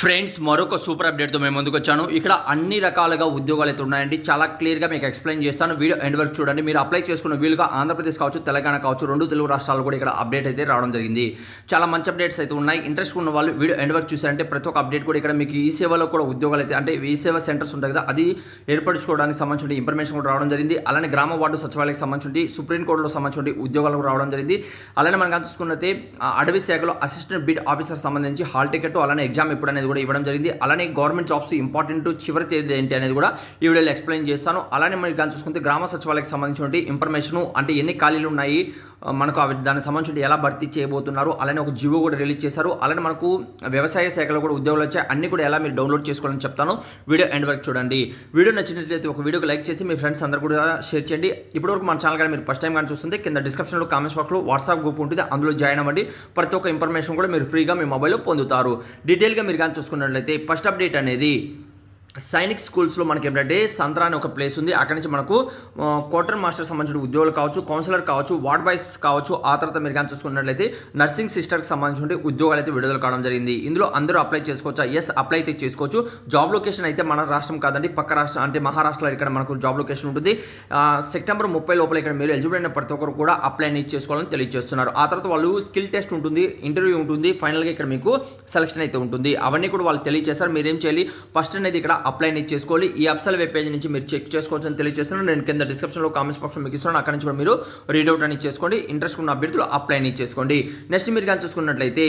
Friends మరొక super అప్డేట్తో మేము ముందుకు వచ్చాను ఇక్కడ అన్ని రకాలుగా ఉద్యోగాలు అయితే ఉన్నాయండి. చాలా క్లియర్గా మీకు ఎక్స్ప్లెయిన్ చేస్తాను. వీడియో ఎండ్ వరకు చూడండి. మీరు అప్లై చేసుకున్న వీలుగా ఆంధ్రప్రదేశ్ కావచ్చు తెలంగాణ కావచ్చు రెండు తెలుగు రాష్ట్రాలు కూడా ఇక్కడ అప్డేట్ అయితే రావడం జరిగింది. చాలా మంచి అప్డేట్స్ అయితే ఉన్నాయి. ఇంట్రెస్ట్ ఉన్న వాళ్ళు వీడియో ఎండ్ వరకు చూసారంటే ప్రతి ఒక్క అప్డేట్ కూడా ఇక్కడ మీకు ఈ సేవలో కూడా ఉద్యోగాలు అయితే అంటే ఈ సేవ సెంటర్స్ ఉంటాయి కదా అది ఏర్పరచుకోవడానికి సంబంధించిన ఇన్ఫర్మేషన్ కూడా రావడం జరిగింది. అలానే గ్రామ వార్డు సచివాలయానికి సంబంధించి సుప్రీంకోర్టులో సంబంధించిన ఉద్యోగాలు రావడం జరిగింది. అలానే మనం చూసుకున్నట్టే అడవి శాఖలో అసిస్టెంట్ బిడ్ ఆఫీసర్ సంబంధించి హాల్ టికెట్ అలానే ఎగ్జామ్ ఎప్పుడు అనేది కూడా ఇవ్వడం జరిగింది. అలానే గవర్నమెంట్ జాబ్స్ ఇంపార్టెంట్ చివరి తేదీ ఏంటి అనేది కూడా ఈ వీడియోలో ఎక్స్ప్లెయిన్ చేస్తాను. అలానే మరి కానీ చూసుకుంటే గ్రామ సచివాలయకు సంబంధించిన ఇన్ఫర్మేషన్ అంటే ఎన్ని ఖాళీలు ఉన్నాయి మనకు దానికి సంబంధించి ఎలా భర్తీ చేయబోతున్నారు అలానే ఒక జివో కూడా రిలీజ్ చేశారు. అలానే మనకు వ్యవసాయ శాఖలో కూడా ఉద్యోగాలు వచ్చాయి. అన్ని కూడా ఎలా మీరు డౌన్లోడ్ చేసుకోవాలని చెప్తాను. వీడియో ఎండ్ వరకు చూడండి. వీడియో నచ్చినట్లయితే ఒక వీడియోకి లైక్ చేసి మీ ఫ్రెండ్స్ అందరూ కూడా షేర్ చేయండి. ఇప్పటివరకు మన ఛానల్ కానీ మీరు ఫస్ట్ టైం కానీ చూస్తుంటే కింద డిస్క్రిప్షన్లో కామెంట్స్ బాక్స్లో వాట్సాప్ గ్రూప్ ఉంటుంది. అందులో జాయిన్ అవ్వండి. ప్రతి ఒక్క ఇన్ఫర్మేషన్ కూడా మీరు ఫ్రీగా మీ మొబైల్లో పొందుతారు. డీటెయిల్గా మీరు కానీ చూసుకున్నట్లయితే ఫస్ట్ అప్డేట్ అనేది సైనిక్ స్కూల్స్లో మనకి ఏంటంటే సంత్రా అని ఒక ప్లేస్ ఉంది. అక్కడి నుంచి మనకు క్వార్టర్ మాస్టర్ సంబంధించిన ఉద్యోగులు కావచ్చు కౌన్సిలర్ కావచ్చు వార్డ్ బాయ్స్ కావచ్చు ఆ తర్వాత మీరు కానీ చూసుకున్నట్లయితే నర్సింగ్ సిస్టర్కి సంబంధించిన ఉద్యోగాలు అయితే విడుదల కావడం జరిగింది. ఇందులో అందరూ అప్లై చేసుకోవచ్చా? ఎస్ అప్లై అయితే చేసుకోవచ్చు. జాబ్ లొకేషన్ అయితే మన రాష్ట్రం కాదండి పక్క రాష్ట్రం అంటే మహారాష్ట్రలో ఇక్కడ మనకు జాబ్ లొకేషన్ ఉంటుంది. సెప్టెంబర్ ముప్పై లోపల ఇక్కడ మీరు ఎలిజిబుల్ అయిన ప్రతి ఒక్కరు కూడా అప్లై అనేది చేసుకోవాలని తెలియజేస్తున్నారు. ఆ తర్వాత వాళ్ళు స్కిల్ టెస్ట్ ఉంటుంది ఇంటర్వ్యూ ఉంటుంది ఫైనల్గా ఇక్కడ మీకు సెలక్షన్ అయితే ఉంటుంది. అవన్నీ కూడా వాళ్ళు తెలియజేస్తారు. మీరేం చేయాలి? ఫస్ట్ అనేది ఇక్కడ అప్లై అనేది చేసుకోవాలి. ఈ అప్సల్ వెబ్ పేజ్ నుంచి మీరు చెక్ చేసుకోవచ్చు అని తెలియజేస్తున్నాను. నేను కింద డిస్క్రిప్షన్లో కామెంట్స్ బాక్స్ మీకు ఇస్తున్నాను. అక్కడ నుంచి కూడా మీరు రీడౌట్ అని చేసుకోండి. ఇంట్రెస్ట్ ఉన్న అభ్యర్థులు అప్లై చేసుకోండి. నెక్స్ట్ మీరు కానీ చూసుకున్నట్లయితే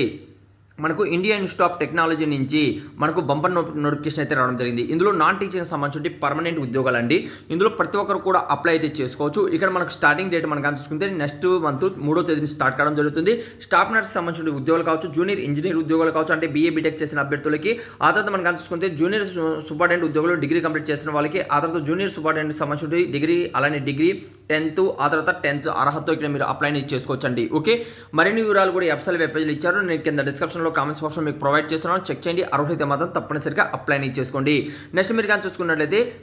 మనకు ఇండియా ఇన్స్టిట్యూట్ ఆఫ్ టెక్నాలజీ నుంచి మనకు బంపర్ నోటిఫికేషన్ అయితే రావడం జరిగింది. ఇందులో నాన్ టీచింగ్ సంబంధించి పర్మనెంట్ ఉద్యోగాలు అండి ఇందులో ప్రతి ఒక్కరు కూడా అప్లై అయితే చేసుకోవచ్చు. ఇక్కడ మనకు స్టార్టింగ్ డేట్ మనం చూసుకుంటే నెక్స్ట్ మంత్ మూడో తేదీని స్టార్ట్ కావడం జరుగుతుంది. స్టాఫ్ నర్స్ సంబంధించిన ఉద్యోగాలు కావచ్చు జూనియర్ ఇంజనీర్ ఉద్యోగాలు కావచ్చు అంటే బీఏ బీటెక్ చేసిన అభ్యర్థులకి ఆ తర్వాత మనం చూసుకుంటే జూనియర్ సూపరింటెండెంట్ ఉద్యోగులు డిగ్రీ కంప్లీట్ చేసిన వాళ్ళకి ఆ తర్వాత జూనియర్ సూపరింటెండెంట్ సంబంధించి డిగ్రీ అలానే డిగ్రీ టెన్త్ ఆ తర్వాత టెన్త్ అర్హతతో ఇక్కడ మీరు అప్లై చేసుకోవచ్చు అండి ఓకే మరిన్ని వివరాలు కూడా ఎఫ్సల్ వెబ్ ఇచ్చారు. నేను కింద డిస్క్రిప్షన్లో కామెంట్స్ బాక్స్లో మీకు ప్రొవైడ్ చేస్తున్నాను. చెక్ చేయండి. అర్హత మాత్రం తప్పనిసరిగా అప్లై చేసుకోండి. నెక్స్ట్ మీరు కానీ చూసుకున్నట్లయితే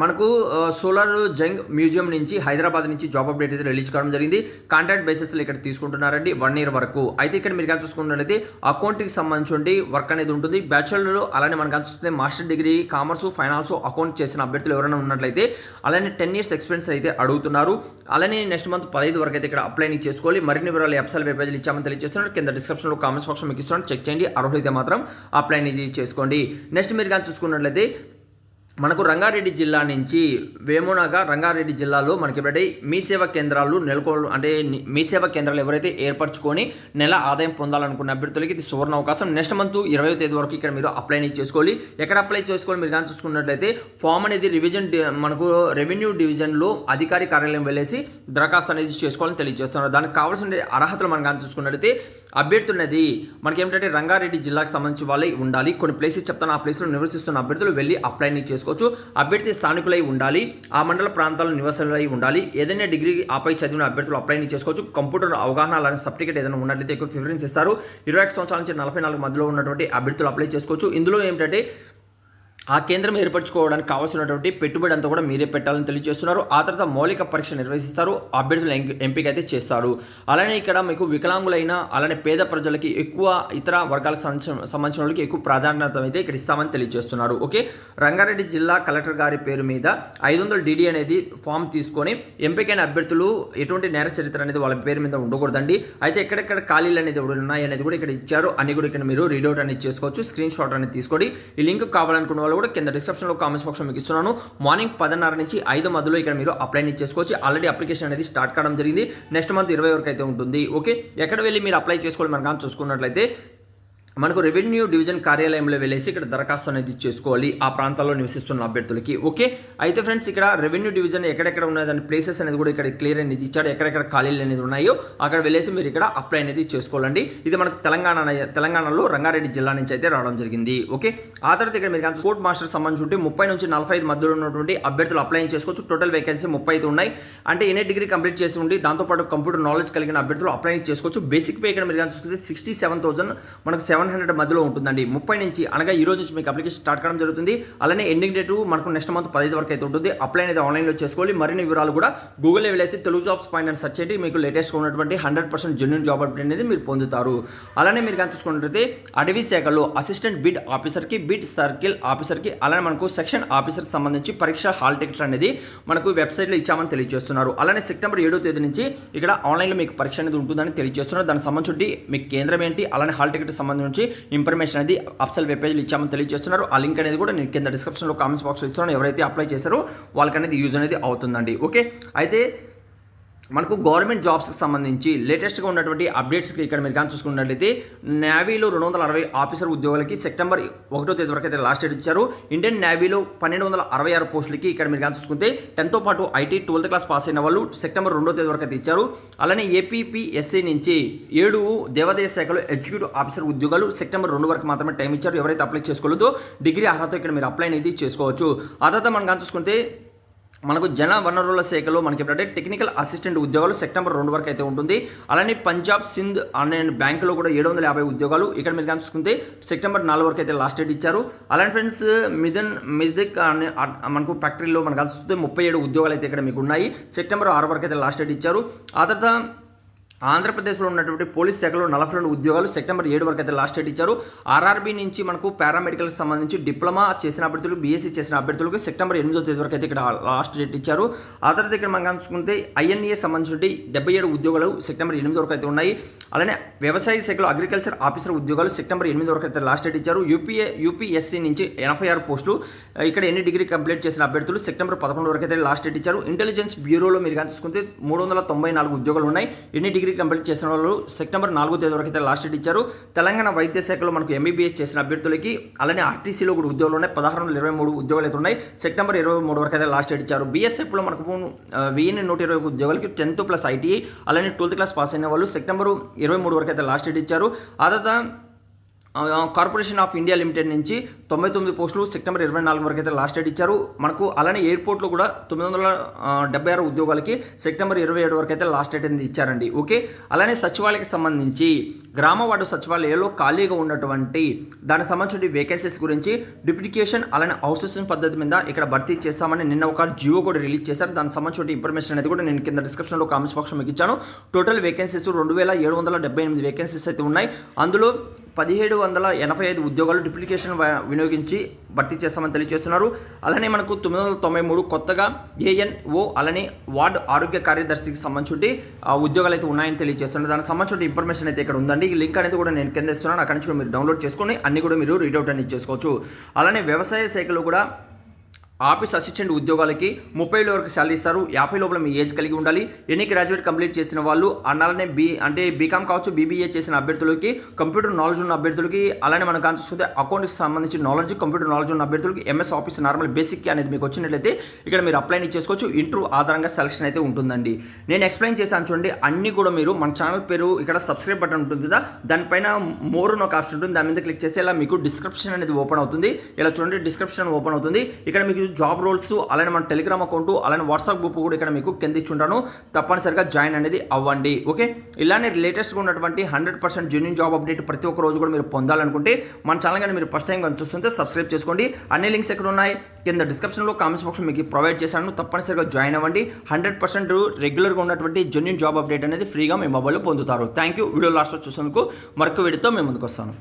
మనకు సోలార్ జంగ్ మ్యూజియం నుంచి హైదరాబాద్ నుంచి జాబ్ అప్డేట్ అయితే రిలీజ్ కావడం జరిగింది. కాంట్రాక్ట్ బేసిస్లో ఇక్కడ తీసుకుంటున్నారండి వన్ ఇయర్ వరకు. అయితే ఇక్కడ మీరు కానీ చూసుకున్నట్లయితే అకౌంట్కి సంబంధించి వర్క్ అనేది ఉంటుంది. బ్యాచులర్ అలానే మనం కానీ చూస్తే master degree commerce finance account చేసిన అభ్యర్థులు ఎవరైనా ఉన్నట్లయితే అలానే టెన్ ఇయర్స్ ఎక్స్పీరియన్స్ అయితే అడుగుతున్నారు. అలానే నెక్స్ట్ మంత్ పదహైదు వరకు అయితే ఇక్కడ అప్లై చేసుకోవాలి. మరిన్ని వివరాలు ఎప్సల్ వెబ్ పేజ్లు ఇచ్చామని తెలియజేస్తున్నారు కింద డిస్క్రిప్షన్లో కామెంట్స్ బాక్స్ మీకు ఇస్తున్నాను. చెక్ చేయండి. అర్హులైతే మాత్రం అప్లై అనేది చేసుకోండి. నెక్స్ట్ మీరు కానీ చూసుకున్నట్లయితే మనకు రంగారెడ్డి జిల్లా నుంచి వేమునగా రంగారెడ్డి జిల్లాలో మనకి ఇప్పుడే మీ సేవా కేంద్రాలు నెలకొ అంటే మీ సేవా కేంద్రాలు ఎవరైతే ఏర్పరచుకొని నెల ఆదాయం పొందాలనుకున్న అభ్యర్థులకి ఇది సువర్ణ అవకాశం. నెక్స్ట్ మంత్ ఇరవై తేదీ వరకు ఇక్కడ మీరు అప్లై చేసుకోవాలి. ఎక్కడ అప్లై చేసుకోవాలి మీరు కానీ చూసుకున్నట్లయితే ఫామ్ అనేది రివిజన్ మనకు రెవెన్యూ డివిజన్లో అధికారి కార్యాలయం వెళ్ళేసి దరఖాస్తు అనేది చేసుకోవాలని తెలియజేస్తున్నారు. దానికి కావాల్సిన అర్హతలు మనం కానీ చూసుకున్నట్లయితే అభ్యర్థులనేది మనకి రంగారెడ్డి జిల్లాకు సంబంధించి వాళ్ళే ఉండాలి. కొన్ని ప్లేసెస్ చెప్తాను. ఆ ప్లేస్లో నివసిస్తున్న అభ్యర్థులు వెళ్ళి అప్లైని చేసుకోవచ్చు. అభ్యర్థి స్థానికులై ఉండాలి. ఆ మండల ప్రాంతాల్లో నివసాలై ఉండాలి. ఏదైనా డిగ్రీ ఆపై చదివిన అభ్యర్థులు అప్లైని చేసుకోవచ్చు. కంప్యూటర్ అవగాహన అలానే సర్టిఫికేట్ ఏదైనా ఉన్నట్లయితే ఎక్కువ ప్రిఫరెన్స్ ఇస్తారు ఇరవై ఒకటి సంవత్సరాల నుంచి నలభై నాలుగు మధ్యలో ఉన్నటువంటి అభ్యర్థులు అప్లై చేసుకోవచ్చు. ఇందులో ఏమిటంటే ఆ కేంద్రం ఏర్పరచుకోవడానికి కావాల్సినటువంటి పెట్టుబడి అంతా కూడా మీరే పెట్టాలని తెలియజేస్తున్నారు. ఆ తర్వాత మౌలిక పరీక్ష నిర్వహిస్తారు. అభ్యర్థులు ఎంపిక అయితే చేస్తారు. అలానే ఇక్కడ మీకు వికలాంగులైన అలానే పేద ప్రజలకి ఎక్కువ ఇతర వర్గాలకు సంబంధించిన వాళ్ళకి ఎక్కువ ప్రాధాన్యత అయితే ఇక్కడ ఇస్తామని తెలియజేస్తున్నారు. ఓకే? రంగారెడ్డి జిల్లా కలెక్టర్ గారి పేరు మీద ఐదు వందల డిడి అనేది ఫామ్ తీసుకొని ఎంపికైన అభ్యర్థులు ఎటువంటి నేర చరిత్ర అనేది వాళ్ళ పేరు మీద ఉండకూడదండి. అయితే ఎక్కడెక్కడ ఖాళీలు అనేది ఉన్నాయి అనేది కూడా ఇక్కడ ఇచ్చారు. అన్ని కూడా ఇక్కడ మీరు రీడౌట్ అనేది చేసుకోవచ్చు. స్క్రీన్ షాట్ అనేది తీసుకోండి. ఈ లింక్ కావాలనుకున్న వాళ్ళు కూడా కింద డిస్క్రిప్షన్లో కామెంట్స్ బాక్స్లో మీకు ఇస్తున్నాను. మార్నింగ్ పదిన్నర నుంచి ఐదు మధ్యలో ఇక్కడ మీరు అప్లై చేసుకోవచ్చు. ఆల్రెడీ అప్లికేషన్ అనేది స్టార్ట్ కావడం జరిగింది. నెక్స్ట్ మంత్ ఇరవై వరకు అయితే ఉంటుంది. ఓకే ఎక్కడ వెళ్ళి మీరు అప్లై చేసుకోవాలి మనం కానీ చూసుకున్నట్లయితే మనకు రెవెన్యూ డివిజన్ కార్యాలయంలో వెళ్ళేసి ఇక్కడ దరఖాస్తు అనేది చేసుకోవాలి. ఆ ప్రాంతాల్లో నివసిస్తున్న అభ్యర్థులకి. ఓకే? అయితే ఫ్రెండ్స్ ఇక్కడ రెవెన్యూ డివిజన్ ఎక్కడెక్కడ ఉన్నదని ప్లేసెస్ అనేది కూడా ఇక్కడ క్లియర్ అనేది ఇచ్చాడు. ఎక్కడెక్కడ ఖాళీలు అనేది ఉన్నాయో అక్కడ వెళ్ళేసి మీరు ఇక్కడ అప్లై అనేది చేసుకోవాలండి. ఇది మనకు తెలంగాణ తెలంగాణలో రంగారెడ్డి జిల్లా నుంచి అయితే రావడం జరిగింది. ఓకే? ఆ తర్వాత ఇక్కడ మీరు కోర్ట్ మాస్టర్ సంబంధించి ఉంటే ముప్పై నుంచి నలభై ఐదు మధ్యలో ఉన్నటువంటి అభ్యర్థులు అప్లై చేసుకోవచ్చు. టోటల్ వేకెన్సీ ముప్పై అయితే ఉన్నాయి. అంటే ఎన్ఏ డిగ్రీ కంప్లీట్ చేసి ఉండి దాంతోపాటు కంప్యూటర్ నాలెడ్జ్ కలిగిన అభ్యర్థులు అప్లై చేసుకోవచ్చు. బేసిక్ పే ఇక్కడ మీరు కానీ చూసుకుంటే సిక్స్టీ సెవెన్ థౌసండ్ మనకు సెవెన్ సెవెన్ హండ్రెడ్ మధ్యలో ఉంటుందండి. ముప్పై నుంచి అనగా ఈ రోజు నుంచి మీకు అప్లికేషన్ స్టార్ట్ కావడం జరుగుతుంది. అలానే ఎండింగ్ డేట్ మనకు నెక్స్ట్ మంత్ పదహైదు వరకు అయితే ఉంటుంది. అప్లై అనేది ఆన్లైన్లో చేసుకోవాలి. మరిన్ని వివరాలు కూడా గూగుల్ వెళ్ళేసి తెలుగు జాబ్స్ పైన అని సెర్చ్ చేయండి. మీకు లేటెస్ట్గా ఉన్నటువంటి hundred percent genuine job update అనేది మీరు పొందుతారు. అలానే మీరు కానీ చూసుకున్నట్లయితే అడవి శాఖలో అసిస్టెంట్ బిడ్ ఆఫీసర్కి బిడ్ సర్కిల్ ఆఫీసర్కి అలానే మనకు సెక్షన్ ఆఫీసర్కి సంబంధించి పరీక్ష హాల్ టికెట్లు అనేది మనకు వెబ్సైట్లో ఇచ్చామని తెలియజేస్తున్నారు. అలానే సెప్టెంబర్ ఏడో తేదీ నుంచి ఇక్కడ ఆన్లైన్లో మీకు పరీక్ష అనేది ఉంటుందని తెలియజేస్తున్నారు. దానికి సంబంధించి మీకు కేంద్రం ఏంటి? అలానే హాల్ టికెట్ సంబంధించి ఇన్ఫర్మేషన్ అనేది అప్సల్ వెబ్ పేజ్లో ఇచ్చామని తెలియజేస్తున్నారు. ఆ లింక్ అనేది కూడా నేను కింద డిస్క్రిప్షన్లో కామెంట్స్ బాక్స్లో ఇస్తున్నాను. ఎవరైతే అప్లై చేశారో వాళ్ళకి అనేది యూజ్ అనేది అవుతుందండి. ఓకే అయితే మనకు గవర్నమెంట్ జాబ్స్కి సంబంధించి లేటెస్ట్గా ఉన్నటువంటి అప్డేట్స్కి ఇక్కడ మీరు కానీ చూసుకున్నట్లయితే నేవీలో రెండు వందల అరవై ఆఫీసర్ ఉద్యోగులకి సెప్టెంబర్ ఒకటో తేదీ వరకు అయితే లాస్ట్ డేట్ ఇచ్చారు. ఇండియన్ నేవీలో పన్నెండు వందల అరవై ఆరు పోస్టులకి ఇక్కడ మీరు కానీ చూసుకుంటే టెన్త్తో పాటు ఐటీ ట్వెల్త్ క్లాస్ పాస్ అయిన వాళ్ళు సెప్టెంబర్ రెండో తేదీ వరకు అయితే ఇచ్చారు. అలానే ఏపీపీఎస్సీ నుంచి ఏడు దేవాదాయ శాఖలో ఎగ్జిక్యూటివ్ ఆఫీసర్ ఉద్యోగాలు సెప్టెంబర్ రెండు వరకు మాత్రమే టైం ఇచ్చారు. ఎవరైతే అప్లై చేసుకోలేదో డిగ్రీ అర్హత ఇక్కడ మీరు అప్లై అనేది చేసుకోవచ్చు. ఆ తర్వాత మనం కానీ చూసుకుంటే మనకు జన వనరుల శాఖలో మనకి ఏంటంటే టెక్నికల్ అసిస్టెంట్ ఉద్యోగాలు సెప్టెంబర్ రెండు వరకు అయితే ఉంటుంది. అలానే పంజాబ్ సింధ్ అనే బ్యాంకులో కూడా ఏడు వందల యాభై ఉద్యోగాలు ఇక్కడ మీరు కానీ చూసుకుంటే సెప్టెంబర్ నాలుగు వరకు అయితే లాస్ట్ డేట్ ఇచ్చారు. అలానే ఫ్రెండ్స్ మిదన్ మిదిక్ అనే మనకు ఫ్యాక్టరీలో మనకు కానీ చూస్తే ముప్పై ఏడు ఉద్యోగాలు అయితే ఇక్కడ మీకు ఉన్నాయి. సెప్టెంబర్ ఆరు వరకు అయితే లాస్ట్ డేట్ ఇచ్చారు. ఆ తర్వాత ఆంధ్రప్రదేశ్లో ఉన్నటువంటి పోలీస్ శాఖలో నలభై రెండు ఉద్యోగాలు సెప్టెంబర్ ఏడు వరకు అయితే లాస్ట్ డేట్ ఇచ్చారు. ఆర్ఆర్బీ నుంచి మనకు పారామెడికల్కి సంబంధించి డిప్లొమా చేసిన అభ్యర్థులు బీఎస్సీ చేసిన అభ్యర్థులకు సెప్టెంబర్ ఎనిమిదో తేదీ వరకు అయితే ఇక్కడ లాస్ట్ డేట్ ఇచ్చారు. ఆ తర్వాత ఇక్కడ మనం చూసుకుంటే ఐఎన్ఏ సంబంధించి డెబ్బై ఏడు ఉద్యోగాలు సెప్టెంబర్ ఎనిమిది వరకు అయితే ఉన్నాయి. అలానే వ్యవసాయ శాఖలో అగ్రికల్చర్ ఆఫీసర్ ఉద్యోగాలు సెప్టెంబర్ ఎనిమిది వరకు అయితే లాస్ట్ డేట్ ఇచ్చారు. యూపీఏ యూపీఎస్సీ నుంచి ఎనభై ఆరు పోస్టులు ఇక్కడ ఎన్ని డిగ్రీ కంప్లీట్ చేసిన అభ్యర్థులు సెప్టెంబర్ పదకొండు వరకు అయితే లాస్ట్ డేట్ ఇచ్చారు. ఇంటెలిజెన్స్ బ్యూరోలో మీరు కానీ మూడు వందల తొంభై నాలుగు ఉద్యోగాలు ఉన్నాయి. ఎన్ని డిగ్రీ కంప్లీట్ చేసిన వాళ్ళు సెప్టెంబర్ నాలుగో తేదీ వరకు అయితే లాస్ట్ డేట్ ఇచ్చారు. తెలంగాణ వైద్య శాఖలో మనకు ఎంబీబీఎస్ చేసిన అభ్యర్థులకి అలానే ఆర్టీసీలో కూడా ఉద్యోగాలు ఉన్నాయి పదహారు వందల ఇరవై మూడు ఉద్యోగాలు అయితే ఉన్నాయి. సెప్టెంబర్ ఇరవై మూడు వరకు అయితే లాస్ట్ డేట్ ఇచ్చారు. బీఎస్ఎఫ్లో మనకు వెయ్యి నూట ఇరవై ఉద్యోగాలకి టెన్త్ ప్లస్ ఐటీఐ అలానే ట్వెల్త్ క్లాస్ పాస్ అయిన వాళ్ళు సెప్టెంబర్ ఇరవై మూడు వరకు అయితే లాస్ట్ డేట్ ఇచ్చారు. ఆ తర్వాత కార్పొరేషన్ ఆఫ్ ఇండియా లిమిటెడ్ నుంచి తొంభై తొమ్మిది పోస్టులు సెప్టెంబర్ ఇరవై నాలుగు వరకు అయితే లాస్ట్ డేట్ ఇచ్చారు. మనకు అలానే ఎయిర్పోర్ట్లో కూడా తొమ్మిది వందల డెబ్బై ఆరు ఉద్యోగాలకి సెప్టెంబర్ ఇరవై ఏడు వరకు అయితే లాస్ట్ డేట్ అనేది ఇచ్చారండి. ఓకే? అలానే సచివాలయకి సంబంధించి గ్రామ వార్డు సచివాలయంలో ఖాళీగా ఉన్నటువంటి దానికి సంబంధించిన వేకెన్సీస్ గురించి డిప్యూటికేషన్ అలానే అవుట్సోర్సింగ్ పద్ధతి మీద ఇక్కడ భర్తీ చేస్తామని నిన్న ఒక జియో కూడా రిలీజ్ చేశారు. దానికి సంబంధించిన ఇన్ఫర్మేషన్ అనేది కూడా నేను కింద డిస్క్రిప్షన్లో కామెంట్స్ బాక్స్ మీకు ఇచ్చాను. టోటల్ వేకెన్సీస్ రెండు వేల ఏడు వందల డెబ్బై ఎనిమిది వేకెన్సీస్ అయితే ఉన్నాయి. అందులో పదిహేడు వందల ఎనభై ఐదు ఉద్యోగాలు డిప్లికేషన్ వినియోగించి భర్తీ చేస్తామని తెలియజేస్తున్నారు. అలానే మనకు తొమ్మిది వందల తొంభై మూడు కొత్తగా ఏఎన్ఓ అలానే వార్డు ఆరోగ్య కార్యదర్శికి సంబంధించి ఉద్యోగాలు అయితే ఉన్నాయని తెలియజేస్తున్నారు. దానికి సంబంధించిన ఇన్ఫర్మేషన్ అయితే ఇక్కడ ఉందండి. ఈ లింక్ అనేది కూడా నేను కింద ఇస్తున్నాను. అక్కడి నుంచి కూడా మీరు డౌన్లోడ్ చేసుకొని అన్ని కూడా మీరు రీడౌట్ అనేది చేసుకోవచ్చు. అలానే వ్యవసాయ శాఖలో కూడా ఆఫీస్ అసిస్టెంట్ ఉద్యోగాలకి ముప్పై ఏళ్ళ వరకు శాలరీ ఇస్తారు. యాభై లోపల మీ ఏజ్ కలిగి ఉండాలి. ఎన్ని గ్రాడ్యుయేట్ కంప్లీట్ చేసిన వాళ్ళు అలానే బీ అంటే బీకామ్ కావచ్చు బీబీఏ చేసిన అభ్యర్థులకి కంప్యూటర్ నాలెడ్జ్ ఉన్న అభ్యర్థులకి అలానే మనం కానీ చూసుకుంటే అకౌంట్కి సంబంధించిన నాలెడ్జ్ కంప్యూటర్ నాలెడ్జ్ ఉన్న అభ్యర్థులకి ఎంఎస్ ఆఫీస్ నార్మల్ బేసిక్ అనేది మీకు వచ్చినట్లయితే ఇక్కడ మీరు అప్లై చేసుకోవచ్చు. ఇంటర్వ్యూ ఆధారంగా సెలక్షన్ అయితే ఉంటుందండి. నేను ఎక్స్ప్లెయిన్ చేశాను చూడండి అన్ని కూడా మీరు మన ఛానల్ పేరు ఇక్కడ సబ్స్క్రైబ్ బటన్ ఉంటుంది కదా దానిపైన మోర్ అని ఒక ఆప్షన్ ఉంటుంది దాని మీద క్లిక్ చేస్తే ఇలా మీకు డిస్క్రిప్షన్ అనేది ఓపెన్ అవుతుంది. ఇలా చూడండి డిస్క్రిప్షన్ ఓపెన్ అవుతుంది. ఇక్కడ మీకు జాబ్ రోల్స్ అలానే మన టెలిగ్రామ్ అకౌంట్ అలానే వాట్సాప్ గ్రూప్ కూడా ఇక్కడ మీకు కింద ఇచ్చుంటాను. తప్పనిసరిగా జాయిన్ అనేది అవ్వండి. ఓకే? ఇలానే లేటెస్ట్గా ఉన్నటువంటి hundred percent genuine job update ప్రతి ఒక్క రోజు కూడా మీరు పొందాలనుకుంటే మన ఛానల్ కానీ మీరు ఫస్ట్ టైం కానీ చూస్తుంటే సబ్స్క్రైబ్ చేసుకోండి. అన్ని లింక్స్ ఎక్కడ ఉన్నాయి? కింద డిస్క్రిప్షన్లో కామెంట్స్ బాక్స్ మీకు ప్రొవైడ్ చేశాను. తప్పనిసరిగా జాయిన్ అవ్వండి. హండ్రెడ్ పర్సెంట్ రెగ్యులర్గా ఉన్నటువంటి జెన్యున్ జాబ్ అప్డేట్ అనేది ఫ్రీగా మీ మొబైల్లో పొందుతారు. థ్యాంక్ యూ వీడియో లాస్ట్లో చూసేందుకు మరొక వీడియోతో మేము ముందుకు వస్తాను.